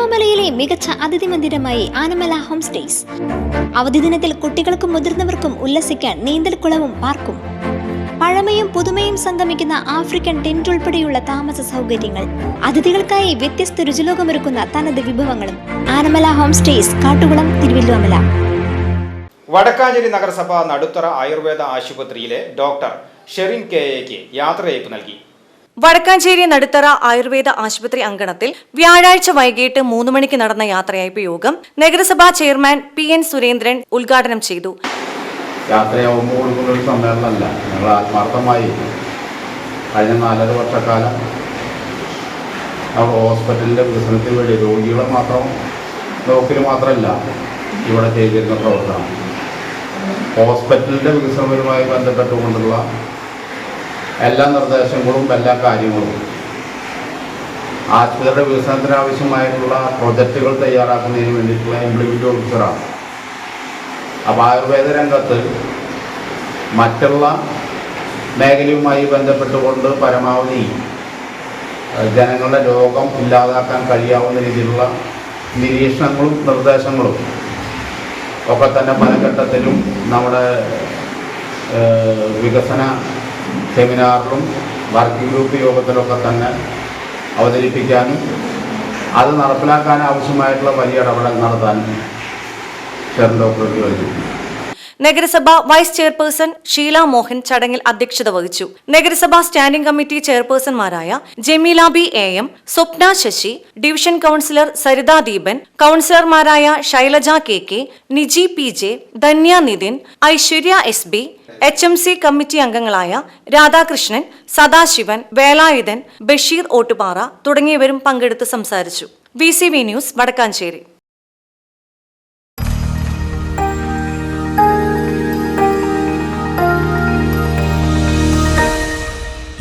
തിരുവല്ലോമലയിലെ മികച്ച അതിഥി മന്ദിരമായി Anamala home stays. അവധി ദിനത്തിൽ കുട്ടികൾക്കും മുതിർന്നവർക്കും ഉല്ലസിക്കാൻ നീന്തൽക്കുളവും പാർക്കും. പഴമയും പുതുമയും സംഗമിക്കുന്ന ആഫ്രിക്കൻ ടെന്റ് ഉൾപ്പെടെയുള്ള താമസ സൗകര്യങ്ങൾ. അതിഥികൾക്കായി വ്യത്യസ്ത രുചിലോകമൊരുക്കുന്ന തനത് വിഭവങ്ങളും. ആനമല ഹോം സ്റ്റേസ് കാട്ടുകുളം തിരുവല്ലോമല വടക്കാഞ്ചേരി നഗരസഭ നടുത്തറ ആയുർവേദ ആശുപത്രിയിലെ ഡോക്ടർ ഷെറിൻ കെ എക്ക് യാത്രയയപ്പ് നൽകി. വടക്കാഞ്ചേരി നടുത്തറ ആയുർവേദ ആശുപത്രി അങ്കണത്തിൽ വ്യാഴാഴ്ച വൈകിട്ട് മൂന്ന് മണിക്ക് നടന്ന യാത്രയയപ്പ് യോഗം നഗരസഭാ ചെയർമാൻ പി എൻ സുരേന്ദ്രൻ ഉദ്ഘാടനം ചെയ്തു. യാത്രയാവുമ്പോൾ ഒരു സമ്മേളനമല്ല. ഞങ്ങൾ ആത്മാർത്ഥമായി കഴിഞ്ഞ വർഷക്കാലം ഹോസ്പിറ്റലിന്റെ വികസനത്തിന് വേണ്ടി രോഗികളെ മാത്രം നോക്കൽ മാത്രമല്ല ഇവിടെ ചെയ്തിരുന്ന പ്രവർത്തനം. ഹോസ്പിറ്റലിന്റെ വികസനവുമായി ബന്ധപ്പെട്ടുകൊണ്ടുള്ള എല്ലാ നിർദ്ദേശങ്ങളും എല്ലാ കാര്യങ്ങളും. ആശുപത്രിയുടെ വികസനത്തിന് ആവശ്യമായിട്ടുള്ള പ്രൊജക്റ്റുകൾ തയ്യാറാക്കുന്നതിന് വേണ്ടിയിട്ടുള്ള ഇംപ്ലിമെന്റ് ഓഫീസറാണ് അപ്പോൾ ആയുർവേദ രംഗത്ത് മറ്റുള്ള മേഖലയുമായി ബന്ധപ്പെട്ടുകൊണ്ട് പരമാവധി ജനങ്ങളുടെ രോഗം ഇല്ലാതാക്കാൻ കഴിയാവുന്ന രീതിയിലുള്ള നിരീക്ഷണങ്ങളും നിർദ്ദേശങ്ങളും ഒക്കെ തന്നെ പല ഘട്ടത്തിലും നമ്മുടെ വികസന സെമിനാറിലും വർക്കിംഗ് ഗ്രൂപ്പ് യോഗത്തിലൊക്കെ തന്നെ അവതരിപ്പിക്കാനും അത് നടപ്പിലാക്കാൻ ആവശ്യമായിട്ടുള്ള വലിയ ഇടപെടൽ നടത്താനും ഷെറിൻ ഡോക്ടർക്ക് കഴിഞ്ഞു നഗരസഭ വൈസ് ചെയർപേഴ്സൺ ഷീല മോഹൻ ചടങ്ങിൽ അധ്യക്ഷത വഹിച്ചു. നഗരസഭാ standing committee ചെയർപേഴ്സൺമാരായ Jameela B A M Swapna Sasi division councillor Saritha Deepan കൌൺസിലർമാരായ Shailaja K K Niji P J Dhanya Nithin Aishwarya S B H M C committee അംഗങ്ങളായ രാധാകൃഷ്ണൻ സദാശിവൻ വേലായുധൻ ബഷീർ ഓട്ടുപാറ തുടങ്ങിയവരും പങ്കെടുത്ത് സംസാരിച്ചു. V C V news Wadakkanchery.